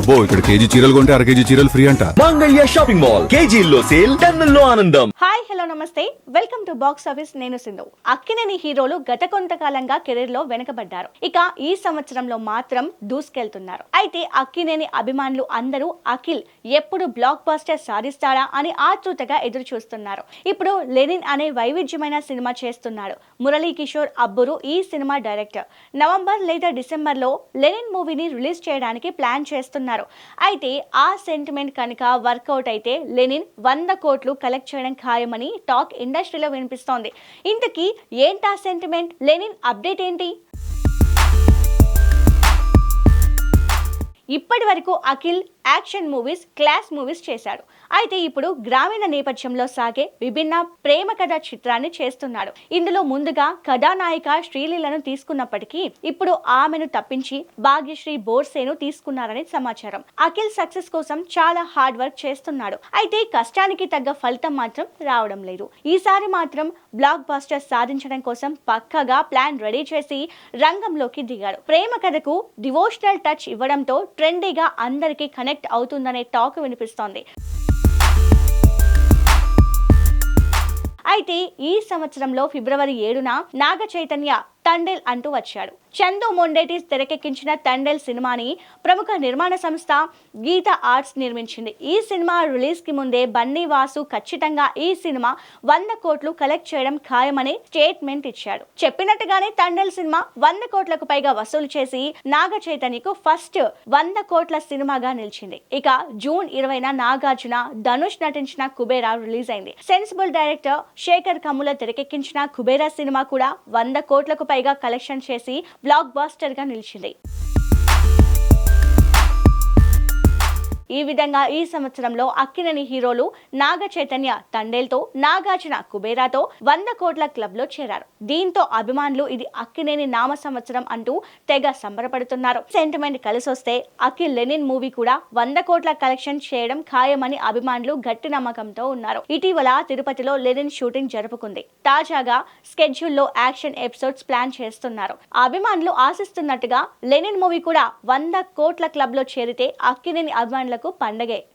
అబ్బో ఇక్కడ కేజీ చీరలు కొంటే అర కేజీ చీరలు ఫ్రీ అంట. Mangalya shopping mall. కేజీల్లో సేల్ టన్నుల్లో ఆనందం. హాయ్ హలో నమస్తే. Welcome to box office. నేను సింధు. అక్కినేని హీరోలు గత కొంతకాలంగా కెరీర్లో వెనకబడ్డారు. ఇక ఈ సంవత్సరంలో మాత్రం దూసుకెళ్తున్నారు. అయితే అక్కినేని అభిమానులు అందరూ అఖిల్ ఎప్పుడు బ్లాక్ బస్టర్ సాధిస్తాడా అని ఆతృతగా ఎదురు చూస్తున్నారు ఇప్పుడు లెనిన్ అనే వైవిధ్యమైన సినిమా చేస్తున్నాడు. మురళీ కిషోర్ అబ్బురు ఈ సినిమా డైరెక్టర్. నవంబర్ లేదా డిసెంబర్లో లెనిన్ మూవీని రిలీజ్ చేయడానికి ప్లాన్ చేస్తున్నారు. అయితే ఆ సెంటిమెంట్ కనుక వర్కౌట్ అయితే లెనిన్ వంద కోట్లు కలెక్ట్ చేయడం ఖాయమని టాక్ ఇండస్ట్రీలో వినిపిస్తోంది. ఇంతకీ ఏంటా సెంటిమెంట్ లెనిన్ అప్డేట్ ఏంటి? ఇప్పటి వరకు Akhil action movies class movies చేశాడు. అయితే ఇప్పుడు గ్రామీణ నేపథ్యంలో సాగే విభిన్న ప్రేమ కథ చిత్రాన్ని చేస్తున్నాడు. ఇందులో ముందుగా కథానాయిక శ్రీలీలను తీసుకున్నప్పటికీ ఇప్పుడు ఆమెను తప్పించి భాగ్యశ్రీ బోర్సేను తీసుకున్నారని సమాచారం. అఖిల్ సక్సెస్ కోసం చాలా హార్డ్ వర్క్ చేస్తున్నాడు. అయితే కష్టానికి తగ్గ ఫలితం మాత్రం రావడం లేదు. ఈసారి మాత్రం బ్లాక్ బాస్టర్ సాధించడం కోసం పక్కగా ప్లాన్ రెడీ చేసి రంగంలోకి దిగాడు. ప్రేమ కథకు డివోషనల్ టచ్ ఇవ్వడంతో ట్రెండీగా అందరికీ కనెక్ట్ అవుతుందనే టాక్ వినిపిస్తోంది. అయితే ఈ సంవత్సరంలో ఫిబ్రవరి ఏడున నాగ చైతన్య తండేల్ అంటూ వచ్చాడు. చందు మొండేటి తెరకెక్కించిన తండేల్ సినిమాని ప్రముఖ నిర్మాణ సంస్థ గీత ఆర్ట్స్ నిర్మించింది. ఈ సినిమా రిలీజ్కి ముందే బన్నీ వాసు ఖచ్చితంగా ఈ సినిమా వంద కోట్లు కలెక్ట్ చేయడం ఖాయమని స్టేట్మెంట్ ఇచ్చాడు. చెప్పినట్టుగానే తండేల్ సినిమా వంద కోట్లకు పైగా వసూలు చేసి నాగ చైతన్యకు ఫస్ట్ వంద కోట్ల సినిమాగా నిలిచింది. ఇక జూన్ ఇరవైన నాగార్జున ధనుష్ నటించిన కుబేరా రిలీజ్ అయింది సెన్సిబుల్ డైరెక్టర్ శేఖర్ కమ్ముల తెరకెక్కించిన కుబేరా సినిమా కూడా వంద కోట్లకు పైగా కలెక్షన్ చేసి బ్లాక్ బాస్టర్గా నిలిచింది. ఈ విధంగా ఈ సంవత్సరంలో అక్కినేని హీరోలు నాగ చైతన్య తండేల్తో నాగార్జున కుబేరాతో వంద కోట్ల క్లబ్లో చేరారు. దీంతో అభిమానులు ఇది అక్కినేని నామ సంవత్సరం అంటూ తెగ సంబరపడుతున్నారు. సెంటిమెంట్ కలిసొస్తే అఖిల్ లెనిన్ మూవీ కూడా వంద కోట్ల కలెక్షన్ చేయడం ఖాయమని అభిమానులు గట్టి నమ్మకంతో ఉన్నారు. ఇటీవల తిరుపతిలో లెనిన్ షూటింగ్ జరుపుకుంది. తాజాగా స్కెడ్యూల్లో యాక్షన్ ఎపిసోడ్స్ ప్లాన్ చేస్తున్నారు. అభిమానులు ఆశిస్తున్నట్టుగా లెనిన్ మూవీ కూడా వంద కోట్ల క్లబ్లో చేరితే అక్కినేని అభిమానులకు పండగే.